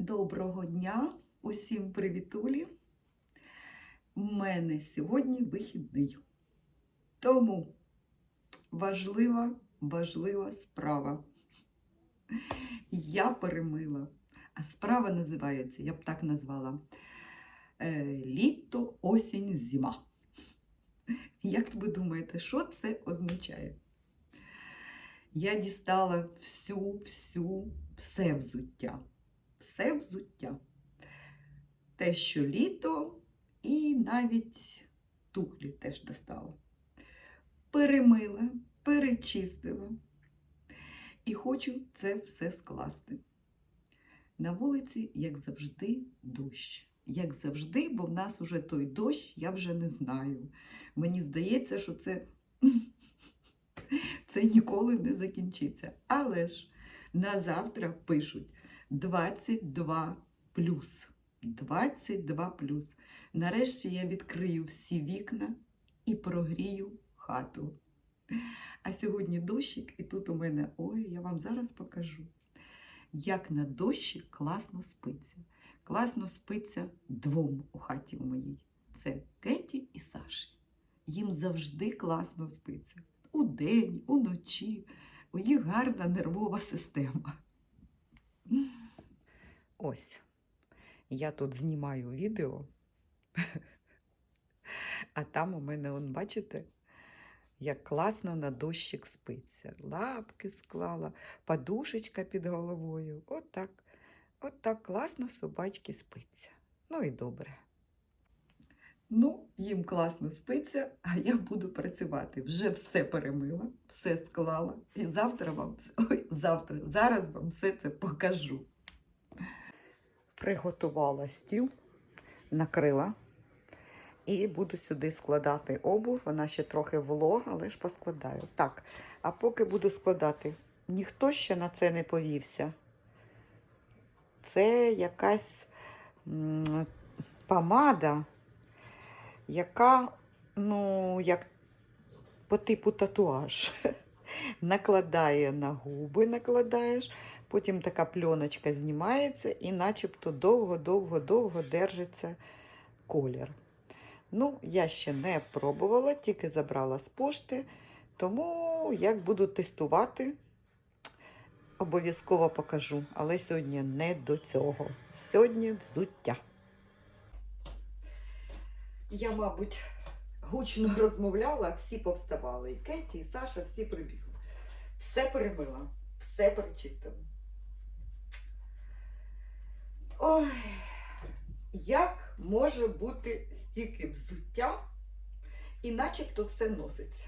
Доброго дня, усім привітулі. У мене сьогодні вихідний. Тому важлива, важлива справа. Я перемила. А справа називається, я б так назвала, е, літо, осінь, зима. Як ви думаєте, що це означає? Я дістала всю, всю, все взуття. Все взуття. Те, що літо, і навіть тухлі теж достала. Перемила, перечистила. І хочу це все скласти. На вулиці, як завжди, дощ. Як завжди, бо в нас уже той дощ, я вже не знаю. Мені здається, що це, це ніколи не закінчиться. Але ж на завтра пишуть 22 плюс. 22 плюс. Нарешті я відкрию всі вікна і прогрію хату. А сьогодні дощик, і тут у мене, ой, я вам зараз покажу, як на дощі класно спиться. Класно спиться двом у хаті у моїй. Це Кеті і Саші. Їм завжди класно спиться. Удень, уночі. У їх гарна нервова система. Ось. Я тут знімаю відео, а там у мене, он, бачите, як класно на дощик спиться. Лапки склала, подушечка під головою. От так, от так класно собачки спиться. Ну і добре. Ну, їм класно спиться, а я буду працювати. Вже все перемила, все склала. І завтра вам, ой, завтра, зараз вам все це покажу. Приготувала стіл, накрила і буду сюди складати обув. Вона ще трохи волога, але ж поскладаю. Так, а поки буду складати, ніхто ще на це не повівся. Це якась помада, яка, ну, як по типу татуаж. Накладає на губи, накладаєш, потім така пленочка знімається і начебто довго-довго-довго держиться колір. Ну, я ще не пробувала, тільки забрала з пошти, тому як буду тестувати, обов'язково покажу. Але сьогодні не до цього. Сьогодні взуття. Я, мабуть, гучно розмовляла, всі повставали. І Кеті, і Саша, всі прибігли. Все перемила, все перечистила. Ой, як може бути стільки взуття і начебто все носиться?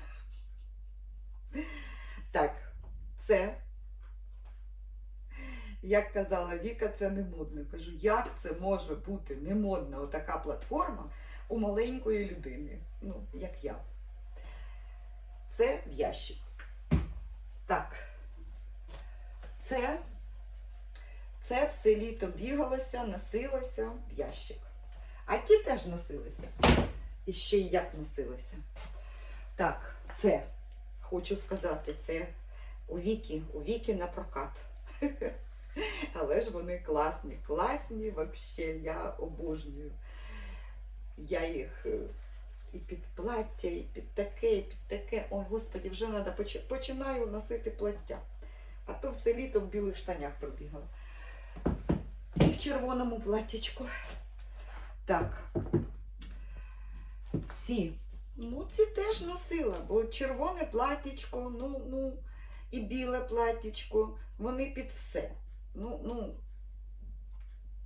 Так, це, як казала Віка, це не модно. Кажу, як це може бути не модна отака платформа у маленької людини, ну, як я. Це в ящик. Так. Це це все літо бігалося, носилося в ящик. А ті теж носилися. І ще й як носилися. Так, це, хочу сказати, це у Віки, у Віки на прокат. Але ж вони класні, класні взагалі, я обожнюю. Я їх е, і під плаття, і під таке, і під таке. Ой, господі, вже треба починаю носити плаття. А то все літо в білих штанях пробігала. В червоному платтячку. Так. Ці. Ну, ці теж носила, бо червоне платтячко, ну, ну, і біле платтячко, вони під все. Ну, ну,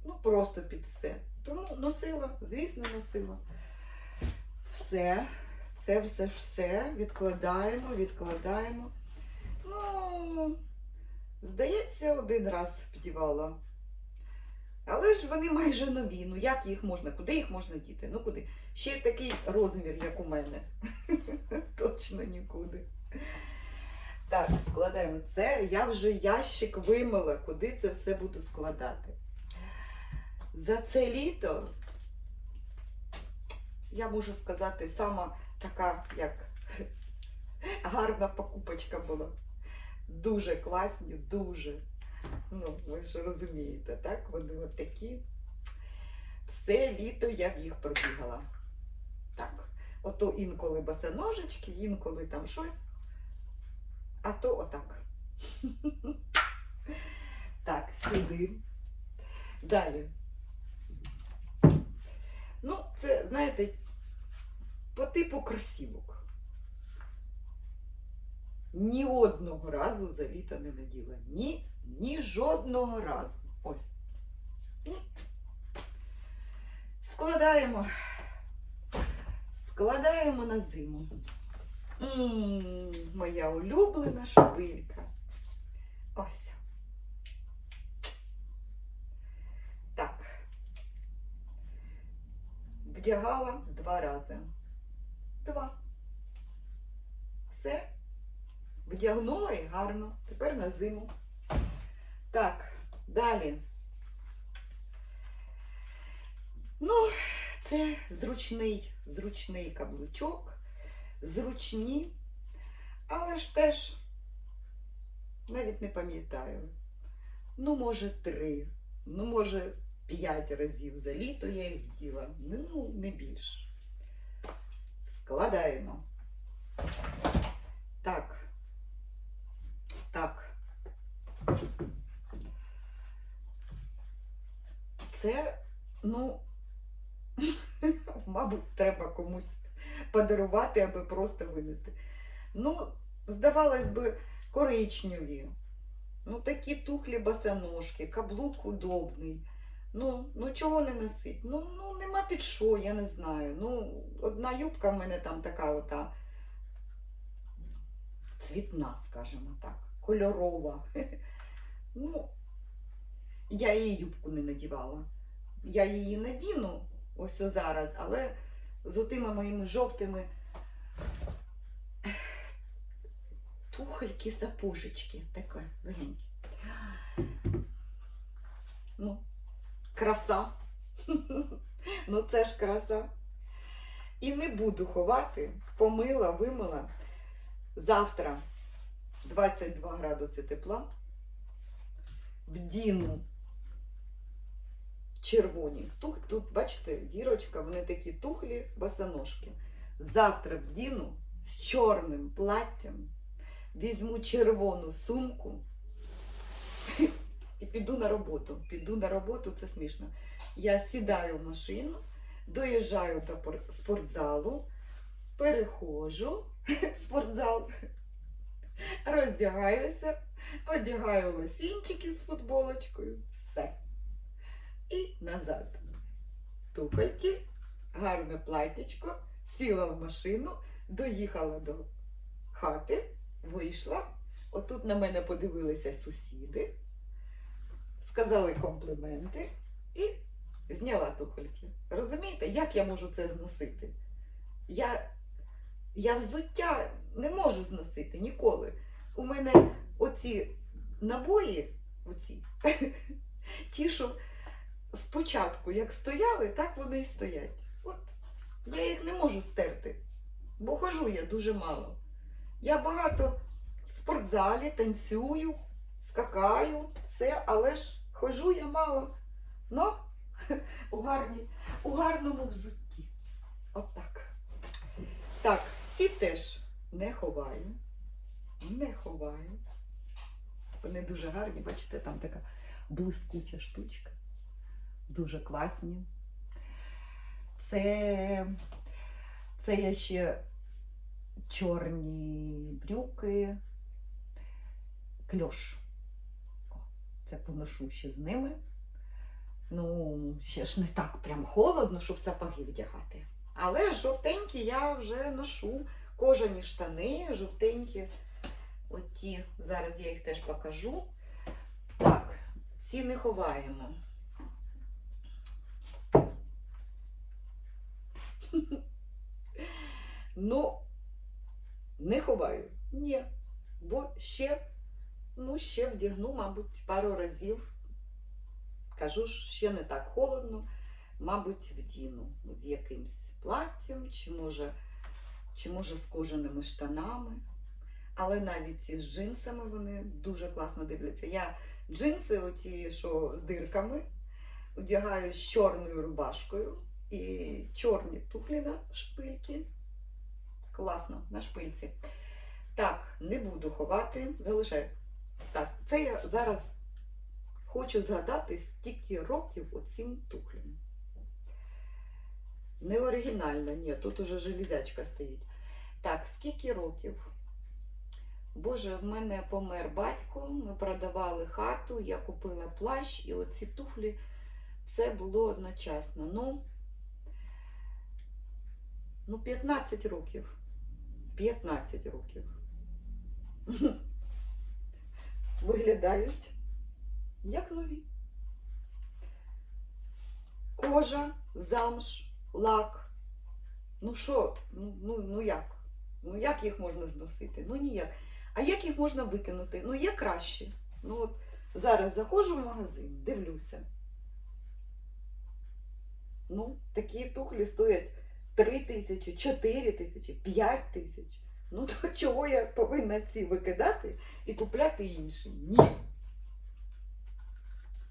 ну, просто під все. Тому носила, звісно, носила. Все, це все, все відкладаємо, відкладаємо. Ну, здається, один раз вдівала. Але ж вони майже нові. Ну як їх можна? Куди їх можна діти? Ну куди? Ще такий розмір, як у мене. Точно нікуди. Так, складаємо це. Я вже ящик вимила, куди це все буду складати. За це літо, я можу сказати, сама така, як гарна покупочка була. Дуже класні, дуже. Ну, ви ж розумієте, так? Вони от такі. Все літо я в їх пробігала. Так. Ото інколи босоножечки, інколи там щось. А то отак. Так, сюди. Далі. Ну, це, знаєте, по типу кросівок. Ні одного разу за літо не наділа. Ні, ні жодного разу. Ось. Ні. Складаємо. Складаємо на зиму. м моя улюблена шпилька. Ось. Так. Вдягала два рази. Два. Все. Вдягнула і гарно. Тепер на зиму. Так, далі. Ну, це зручний, зручний каблучок, зручні, але ж теж навіть не пам'ятаю. Ну, може, три, ну, може, п'ять разів за літо я їх вділа. Ну, не більше. Складаємо. Так. Це, ну, мабуть, треба комусь подарувати, аби просто винести. Ну, здавалось би, коричневі. Ну, такі тухлі босоножки, каблук удобний. Ну, ну чого не носить? Ну, ну нема під що, я не знаю. Ну, одна юбка в мене там така ота цвітна, скажімо так, кольорова. Ну, я її юбку не надівала. Я її надіну ось зараз, але з отими моїми жовтими тухольки сапожечки. Таке легенькі. Ну, краса. Ну це ж краса. І не буду ховати, помила, вимила. Завтра 22 градуси тепла. Вдіну червоні. Тух, тут, бачите, дірочка, вони такі тухлі босоножки. Завтра вдіну з чорним платтям, візьму червону сумку і піду на роботу. Піду на роботу, це смішно. Я сідаю в машину, доїжджаю до спортзалу, переходжу в спортзал, роздягаюся, одягаю лосінчики з футболочкою, все. Назад. Туфельки, гарне платічко, сіла в машину, доїхала до хати, вийшла. Отут на мене подивилися сусіди, сказали компліменти і зняла туфельки. Розумієте, як я можу це зносити? Я, я взуття не можу зносити ніколи. У мене оці набої, оці, ті, що спочатку як стояли, так вони і стоять. От я їх не можу стерти, бо хожу я дуже мало. Я багато в спортзалі танцюю, скакаю, все, але ж хожу я мало. Ну, у, гарній, у гарному взутті. Отак. Так, ці теж не ховаю. Не ховаю. Вони дуже гарні, бачите, там така блискуча штучка. Дуже класні. Це, це я ще чорні брюки, кльош. Це поношу ще з ними. Ну, ще ж не так прям холодно, щоб сапоги вдягати. Але жовтенькі я вже ношу. Кожані штани, жовтенькі. Оті, зараз я їх теж покажу. Так, ці не ховаємо. Ну, не ховаю. Ні. Бо ще, ну, ще вдягну, мабуть, пару разів. Кажу ж, ще не так холодно, мабуть, вдіну з якимсь платтям, чи може, чи може з кожаними штанами. Але навіть ці з джинсами вони дуже класно дивляться. Я Джинси, оті, що з дирками, одягаю з чорною рубашкою і чорні туфлі на шпильки. Класно, на шпильці. Так, не буду ховати, залишаю. Так, це я зараз хочу згадати, скільки років оцім туфлям. Не оригінальна, ні, тут уже железячка стоїть. Так, скільки років? Боже, в мене помер батько, ми продавали хату, я купила плащ, і оці туфлі це було одночасно. Ну, ну 15 років. 15 років. Виглядають як нові. Кожа, замш, лак. Ну що, ну, ну, ну як? Ну як їх можна зносити? Ну ніяк. А як їх можна викинути? Ну є краще. Ну от зараз заходжу в магазин, дивлюся. Ну, такі тухлі стоять 3 тисячі, 4 тисячі, 5 тисяч. Ну то чого я повинна ці викидати і купляти інші? Ні.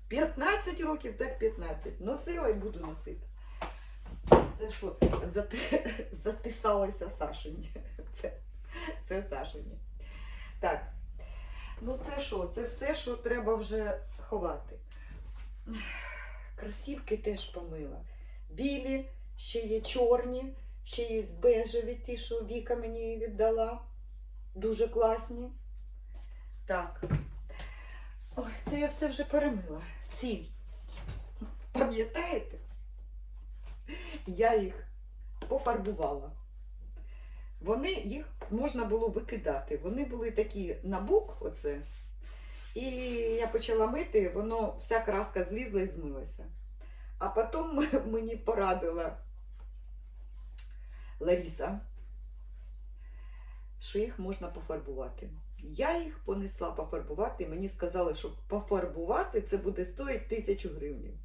15 років, так 15. Носила і буду носити. Це що, зати... затисалося Сашині. Це, це Сашині. Так. Ну це що? Це все, що треба вже ховати. Кросівки теж помила. Білі, ще є чорні, ще є бежеві, ті, що Віка мені віддала. Дуже класні. Так. Ой, це я все вже перемила. Ці. Пам'ятаєте? Я їх пофарбувала. Вони їх можна було викидати. Вони були такі набук, оце. І я почала мити, воно вся краска злізла і змилася. А потім мені порадила Ларіса, що їх можна пофарбувати. Я їх понесла пофарбувати, мені сказали, що пофарбувати це буде стоїть тисячу гривень.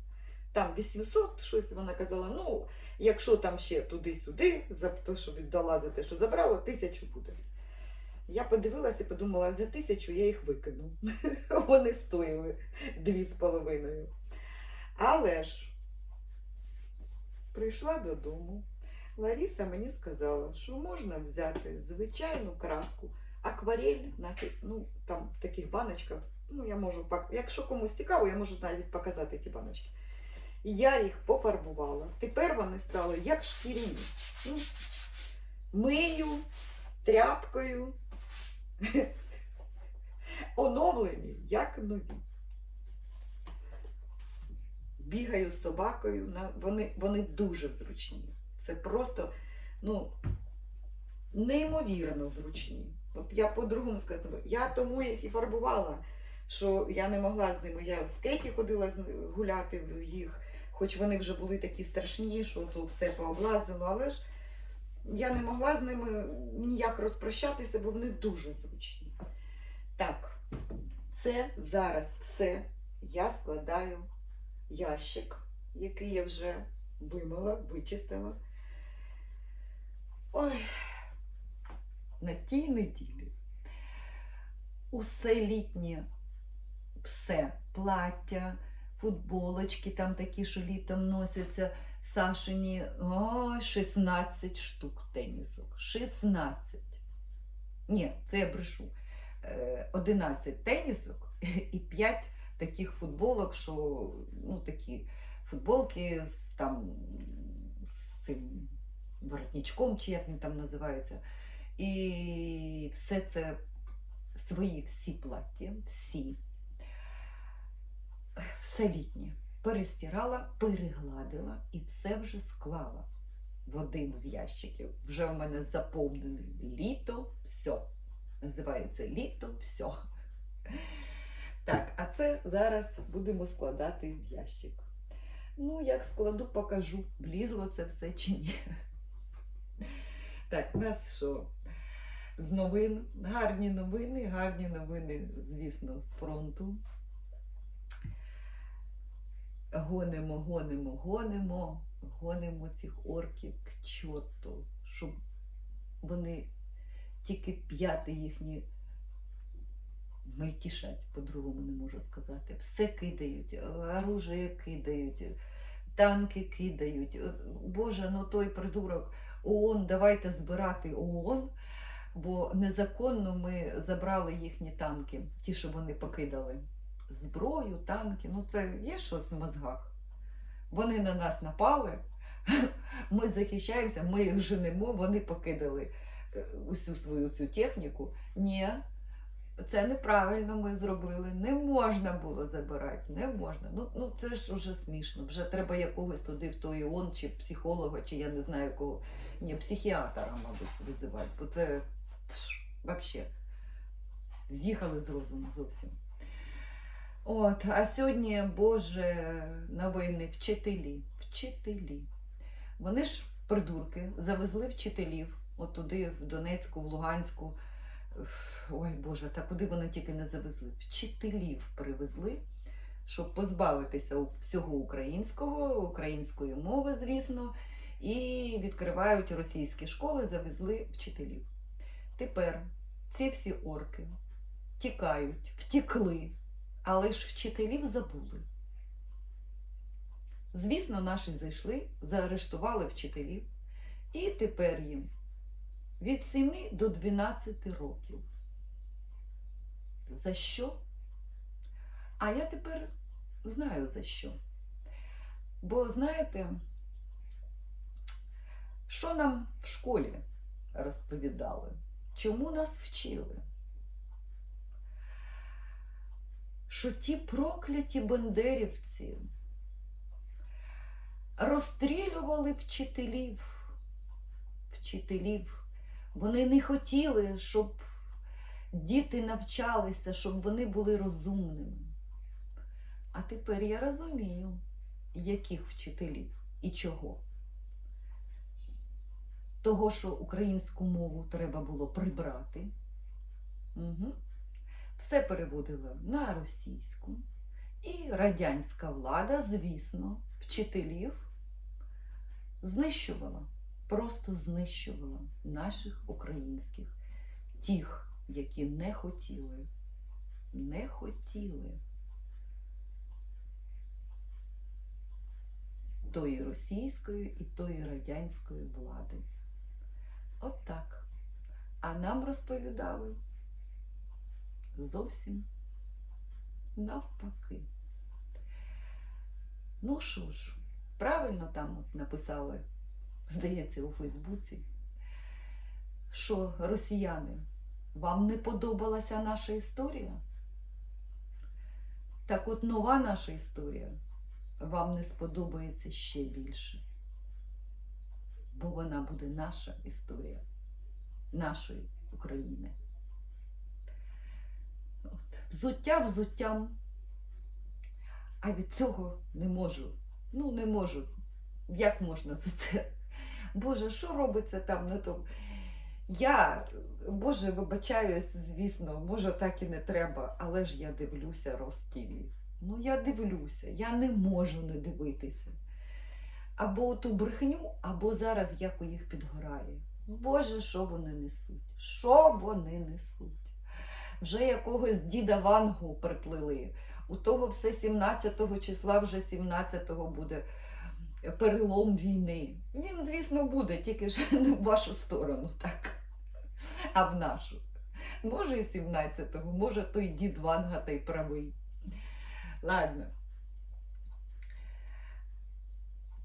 Там 800 щось вона казала, ну, якщо там ще туди-сюди, за те, що віддала за те, що забрала, тисячу буде. Я подивилася і подумала, за тисячу я їх викину. Вони стоїли дві з половиною. Але ж прийшла додому. Ларіса мені сказала, що можна взяти звичайну краску, акварель, на ну, там таких баночках. Ну, я можу, якщо комусь цікаво, я можу навіть показати ті баночки. Я їх пофарбувала. Тепер вони стали як шкіряні. Ну, мию тряпкою. Оновлені, як нові. Бігаю з собакою, вони, вони дуже зручні. Це просто, ну, неймовірно зручні. От я по-другому сказати, я тому їх і фарбувала, що я не могла з ними. Я з Кеті ходила гуляти в їх, хоч вони вже були такі страшні, що то все пооблазило, але ж я не могла з ними ніяк розпрощатися, бо вони дуже зручні. Так, це зараз все я складаю ящик, який я вже вимила, вичистила. Ой, на тій неділі. Усе літнє, все, плаття, футболочки, там такі, що літом носяться. Сашині о, 16 штук тенісок. 16. Ні, це я брешу. Е, 11 тенісок і 5 таких футболок, що ну, такі футболки з там з цим воротничком, чи як він там називається. І все це свої всі плаття, всі. Все літнє. Перестирала, перегладила і все вже склала в один з ящиків. Вже в мене заповнений літо, все. Називається літо, все. Так, а це зараз будемо складати в ящик. Ну, як складу, покажу, влізло це все чи ні. Так, у нас що? З новин, гарні новини, гарні новини, звісно, з фронту. Гонимо, гонимо, гонимо, гонимо цих орків к чорту, щоб вони тільки п'яти їхні мельтішать, по-другому не можу сказати. Все кидають, оружие кидають, танки кидають. Боже, ну той придурок ООН, давайте збирати ООН, бо незаконно ми забрали їхні танки, ті, що вони покидали. Зброю, танки, ну це є щось в мозгах. Вони на нас напали, ми захищаємося, ми їх женемо, вони покидали е, усю свою цю техніку. Ні, це неправильно ми зробили. Не можна було забирати, не можна. Ну, ну це ж вже смішно. Вже треба якогось туди в той ООН, чи психолога, чи я не знаю кого. Ні, психіатра, мабуть, визивати, бо це взагалі з'їхали з розуму зовсім. От, а сьогодні, Боже, новини, вчителі, вчителі. Вони ж придурки завезли вчителів от туди, в Донецьку, в Луганську. Ой Боже, та куди вони тільки не завезли? Вчителів привезли, щоб позбавитися всього українського, української мови, звісно, і відкривають російські школи, завезли вчителів. Тепер ці всі орки тікають, втікли, але ж вчителів забули. Звісно, наші зайшли, заарештували вчителів, і тепер їм від 7 до 12 років. За що? А я тепер знаю за що. Бо знаєте, що нам в школі розповідали? Чому нас вчили? Що ті прокляті бандерівці розстрілювали вчителів. Вчителів. Вони не хотіли, щоб діти навчалися, щоб вони були розумними. А тепер я розумію, яких вчителів і чого. Того, що українську мову треба було прибрати. Угу. Все переводила на російську. І радянська влада, звісно, вчителів знищувала, просто знищувала наших українських, тих, які не хотіли, не хотіли тої російської і тої радянської влади. От так. А нам розповідали зовсім навпаки. Ну що ж, правильно там от написали, здається, у Фейсбуці, що росіяни, вам не подобалася наша історія? Так от нова наша історія вам не сподобається ще більше. Бо вона буде наша історія нашої України. От. Взуття взуттям. А від цього не можу. Ну, не можу. Як можна за це? Боже, що робиться там на тому? Я, Боже, вибачаюсь, звісно, може так і не треба, але ж я дивлюся Ростіві. Ну, я дивлюся, я не можу не дивитися. Або ту брехню, або зараз як у їх підгорає. Боже, що вони несуть? Що вони несуть? Вже якогось діда Вангу приплили. У того все 17 числа, вже 17-го буде перелом війни. Він, звісно, буде, тільки ж не в вашу сторону, так, а в нашу. Може, і 17-го, може той дід Ванга та й правий. Ладно.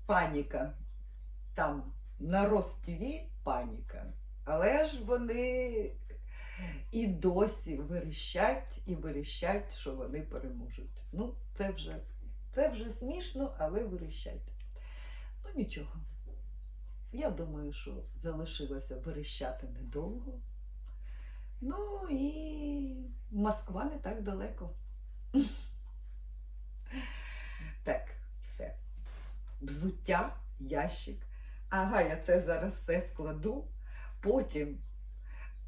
Паніка. Там на Ростіві паніка. Але ж вони і досі верещать і верещать, що вони переможуть. Ну, це вже, це вже смішно, але верещать. Ну нічого. Я думаю, що залишилося верещати недовго. Ну і Москва не так далеко. Так, все. Взуття, ящик. Ага, я це зараз все складу. Потім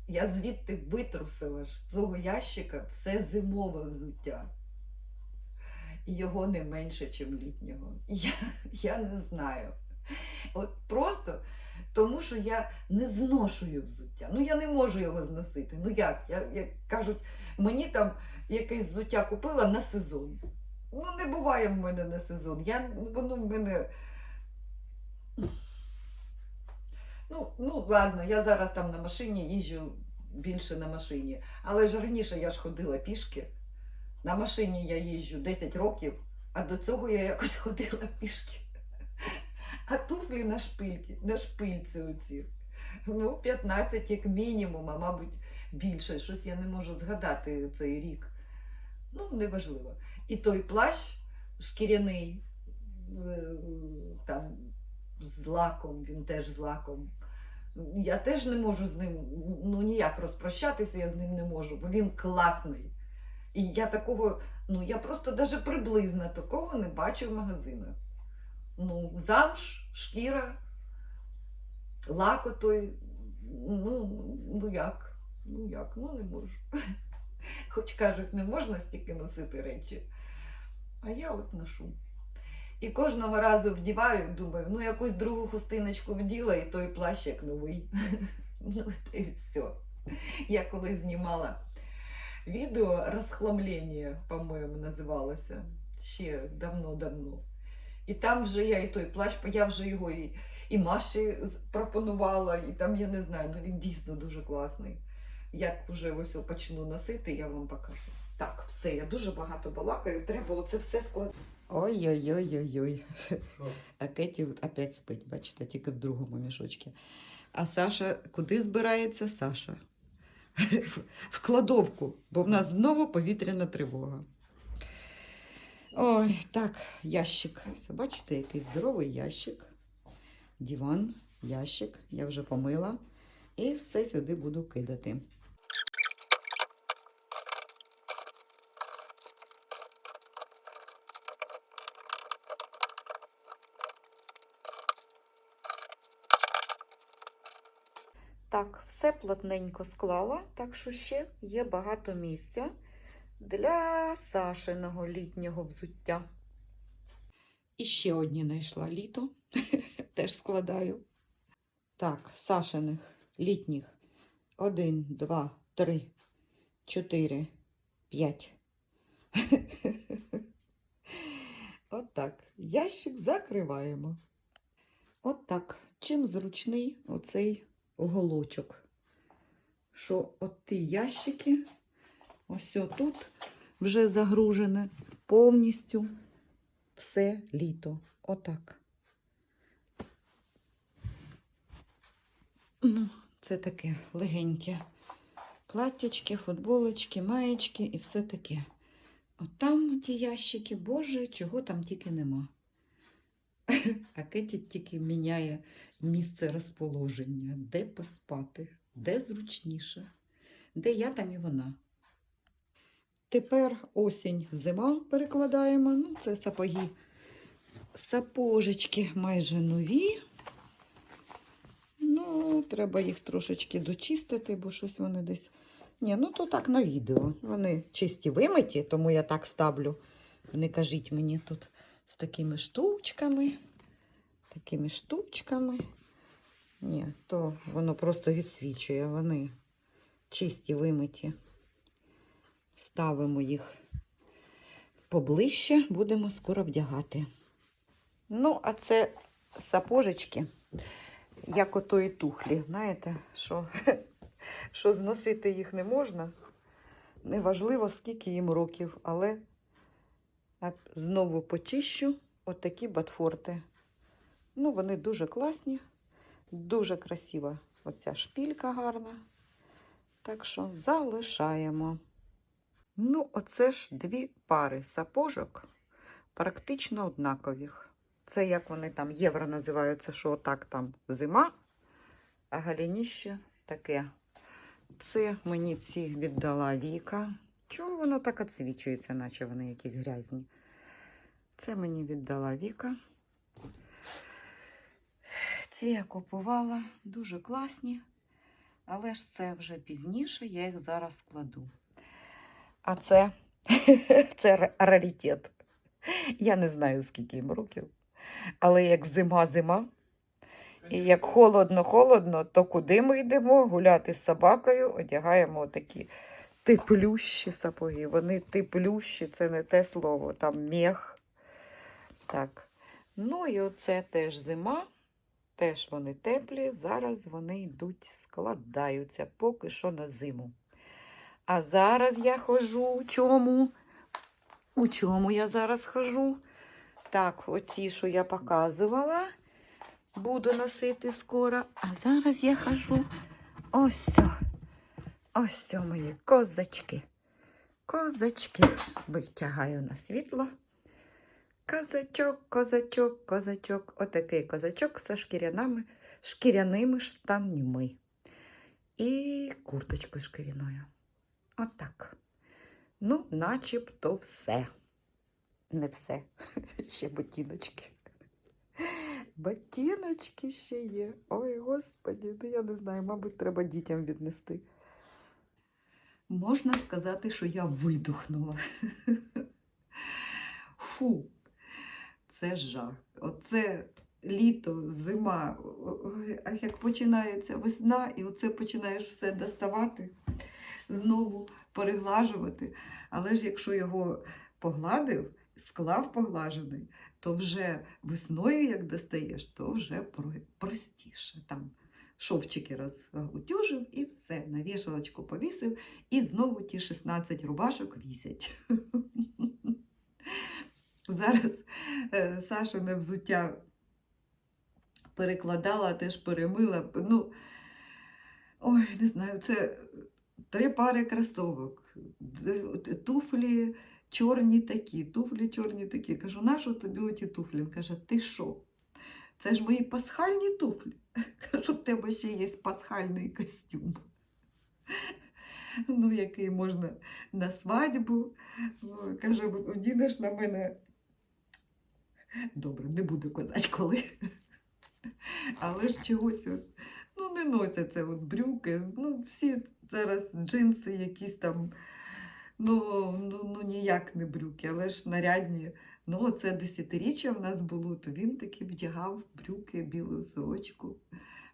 я звідти витрусила з цього ящика все зимове взуття. Його не менше, ніж літнього. Я, я не знаю. От просто тому, що я не зношую взуття. Ну я не можу його зносити. Ну як? Я, як кажуть, мені там якесь взуття купила на сезон. Ну, не буває в мене на сезон. Я, воно в мене. Ну, ну ладно, я зараз там на машині їжджу більше на машині. Але ж раніше я ж ходила пішки. На машині я їжджу 10 років, а до цього я якось ходила пішки. А туфлі на шпильці, на шпильці оці. Ну, 15 як мінімум, а мабуть, більше. Щось я не можу згадати цей рік. Ну, неважливо. І той плащ шкіряний, е, там з лаком, він теж з лаком. Я теж не можу з ним ну ніяк розпрощатися, я з ним не можу, бо він класний. І я такого, ну я просто навіть приблизно такого не бачу в магазинах. Ну, замш, шкіра, лак отой, ну, ну як? Ну як? Ну не можу. Хоч кажуть, не можна стільки носити речі. А я от ношу. І кожного разу вдіваю, думаю, ну якусь другу хустиночку вділа, і той плащ як новий. Ну, та й все. Я колись знімала відео розхламлення, по-моєму, називалося. Ще давно-давно. І там вже я і той плащ, я вже його і, і Маші пропонувала, і там я не знаю, ну він дійсно дуже класний. Як вже ось почну носити, я вам покажу. Так, все, я дуже багато балакаю, треба оце все складати. Ой-ой-ой-ой-ой. А Кеті от опять спить, бачите, тільки в другому мішочку. А Саша куди збирається Саша? В кладовку, бо в нас знову повітряна тривога. Ой, так, ящик. Все, бачите, який здоровий ящик. Диван, ящик, я вже помила. І все сюди буду кидати. Так, все плотненько склала, так що ще є багато місця для Сашиного літнього взуття. І ще одні знайшла літо, теж складаю. Так, Сашиних літніх. Один, два, три, чотири, п'ять. Отак. Ящик закриваємо. Отак. Чим зручний оцей уголочок. Що от ті ящики, ось тут вже загружене повністю все літо. Отак. Ну, це таке легеньке. Платтячки, футболочки, маєчки і все таке. От там ті ящики, боже, чого там тільки нема. А Кеті тільки міняє місце розположення, де поспати, де зручніше, де я, там і вона. Тепер осінь, зима перекладаємо. Ну, це сапоги. Сапожечки майже нові. Ну, треба їх трошечки дочистити, бо щось вони десь. Ні, ну то так на відео. Вони чисті вимиті, тому я так ставлю. Не кажіть мені тут з такими штучками. Такими штучками. Ні, то воно просто відсвічує. Вони чисті вимиті. Ставимо їх поближче, будемо скоро вдягати. Ну, а це сапожечки, як ото і тухлі. Знаєте, що, що зносити їх не можна. Неважливо, скільки їм років, але знову почищу отакі батфорти. Ну, вони дуже класні, дуже красива оця шпілька гарна. Так що залишаємо. Ну, оце ж дві пари сапожок, практично однакових. Це як вони там євро називаються, що отак там зима, а галініще таке. Це мені ці віддала Віка. Чого воно так відсвічується, наче вони якісь грязні? Це мені віддала Віка. Ці я купувала дуже класні, але ж це вже пізніше, я їх зараз складу. А це, це раритет. Я не знаю, скільки їм років. Але як зима-зима, І як холодно-холодно, то куди ми йдемо? Гуляти з собакою, одягаємо такі теплющі сапоги. Вони теплющі, це не те слово, там мех. Так. Ну і оце теж зима. Теж вони теплі. Зараз вони йдуть, складаються поки що на зиму. А зараз я ходжу у чому? У чому я зараз хожу? Так, оці, що я показувала, буду носити скоро. А зараз я хожу. Ось. Ось мої козачки. Козачки. Витягаю на світло. Козачок, козачок, козачок. Отакий козачок зі шкіряними, шкіряними штаньми. І курточкою шкіряною. Отак. Ну, начебто все. Не все. Ще ботиночки. Ботиночки ще є. Ой, господі, ну я не знаю, мабуть, треба дітям віднести. Можна сказати, що я видухнула. Фу, це жах. Оце літо, зима. А як починається весна, і оце починаєш все доставати, знову переглажувати. Але ж якщо його погладив, склав поглажений, то вже весною, як достаєш, то вже простіше. Там шовчики розутюжив і все, на вішалочку повісив, і знову ті 16 рубашок вісять. Зараз е, Сашине взуття перекладала, теж перемила. Ну, ой, не знаю, це три пари кросовок, туфлі чорні такі, туфлі чорні такі. Кажу, нащо тобі оті туфлі? Він каже, ти що? Це ж мої пасхальні туфлі. Кажу, в тебе ще є пасхальний костюм. Ну, який можна на свадьбу. Каже, одінеш на мене. Добре, не буду казати коли. Але ж чогось от, ну, не носяться от брюки. Ну, всі зараз джинси якісь там, ну, ну, ну ніяк не брюки, але ж нарядні. Ну, це десятиріччя в нас було, то він таки вдягав брюки, білу сорочку,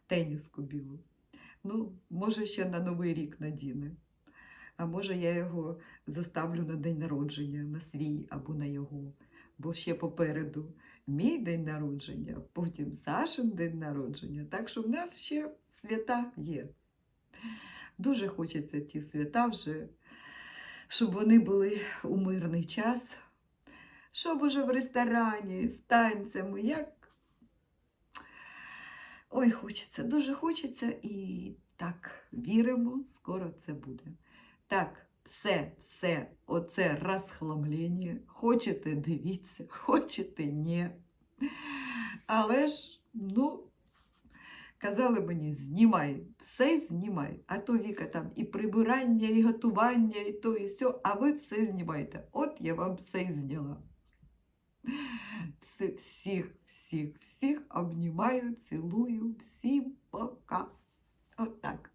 теніску білу. Ну, може, ще на Новий рік надіне. А може, я його заставлю на день народження, на свій або на його. Бо ще попереду мій день народження, потім Сашин день народження. Так що в нас ще свята є. Дуже хочеться ті свята вже, щоб вони були у мирний час, щоб уже в ресторані з танцями, як. Ой, хочеться, дуже хочеться і так, віримо, скоро це буде. Так, все, все, оце розхламлення. Хочете, дивіться, хочете, ні. Але ж, ну, казали мені, знімай, все знімай. А то Віка там і прибирання, і готування, і то, і сьо, а ви все знімайте. От я вам все зняла. Все, всіх, всіх, всіх обнімаю, цілую, всім пока. Отак.